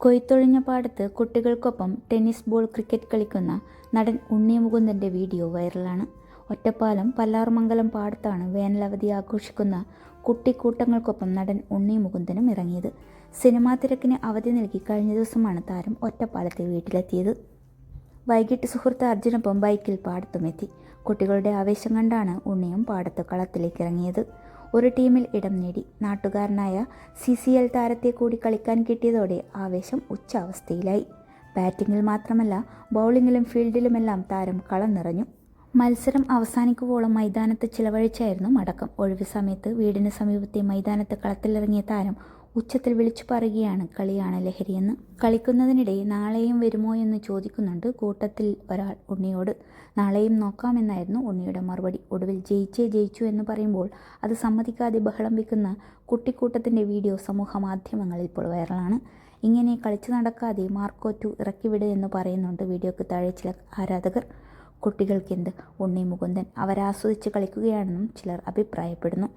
കൊയ്ത്തൊഴിഞ്ഞ പാടത്ത് കുട്ടികൾക്കൊപ്പം tennis ball cricket കളിക്കുന്ന നടൻ ഉണ്ണി മുകുന്ദന്റെ വീഡിയോ വൈറലാണ്. ഒറ്റപ്പാലം പല്ലാർമംഗലം പാടത്താണ് വേനലവധി ആഘോഷിക്കുന്ന കുട്ടിക്കൂട്ടങ്ങൾക്കൊപ്പം നടൻ ഉണ്ണി മുകുന്ദനും ഇറങ്ങിയത്. സിനിമാ തിരക്കിന് അവധി നൽകി കഴിഞ്ഞ ദിവസമാണ് താരം ഒറ്റപ്പാലത്തെ വീട്ടിലെത്തിയത്. വൈകിട്ട് സുഹൃത്ത് അർജുനൊപ്പം ബൈക്കിൽ പാടത്തുമെത്തി കുട്ടികളുടെ ആവേശം കണ്ടാണ് ഉണ്ണിയും പാടത്ത് കളത്തിലേക്ക് ഇറങ്ങിയത്. ഒരു ടീമിൽ ഇടം നേടി. നാട്ടുകാരനായ സി സി എൽ താരത്തെ കൂടി കളിക്കാൻ കിട്ടിയതോടെ ആവേശം ഉച്ചാവസ്ഥയിലായി. ബാറ്റിങ്ങിൽ മാത്രമല്ല ബൗളിങ്ങിലും ഫീൽഡിലുമെല്ലാം താരം കളം നിറഞ്ഞു. മത്സരം അവസാനിക്കുവോളം മൈതാനത്ത് ചിലവഴിച്ചായിരുന്നു മടക്കം. ഒഴിവ് സമയത്ത് വീടിന് സമീപത്തെ മൈതാനത്ത് കളത്തിലിറങ്ങിയ താരം ഉച്ചത്തിൽ വിളിച്ചു പറയുകയാണ് കളിയാണ് ലഹരിയെന്ന് കളിക്കുന്നതിനിടെ നാളെയും വരുമോ എന്ന് ചോദിക്കുന്നുണ്ട് കൂട്ടത്തിൽ ഒരാൾ ഉണ്ണിയോട്. നാളെയും നോക്കാമെന്നായിരുന്നു ഉണ്ണിയുടെ മറുപടി. ഒടുവിൽ ജയിച്ചേ ജയിച്ചു എന്ന് പറയുമ്പോൾ അത് സമ്മതിക്കാതെ ബഹളം വെക്കുന്ന കുട്ടിക്കൂട്ടത്തിന്റെ വീഡിയോ സമൂഹ മാധ്യമങ്ങളിൽ ഇപ്പോൾ വൈറലാണ്. ഇങ്ങനെ കളിച്ചു നടക്കാതെ മാർക്കോ ടു ഇറക്കിവിട് എന്ന് പറയുന്നുണ്ട് വീഡിയോക്ക് താഴെ ചില ആരാധകർ. കുട്ടികൾക്കെന്ത്? ഉണ്ണി മുകുന്ദൻ അവരാസ്വദിച്ച് കളിക്കുകയാണെന്നും ചിലർ അഭിപ്രായപ്പെടുന്നു.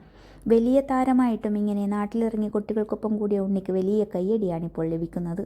വലിയ താരമായിട്ടും ഇങ്ങനെ നാട്ടിലിറങ്ങിയ കുട്ടികൾക്കൊപ്പം കൂടിയ ഉണ്ണിക്ക് വലിയ കയ്യടിയാണ് ഇപ്പോൾ ലഭിക്കുന്നത്.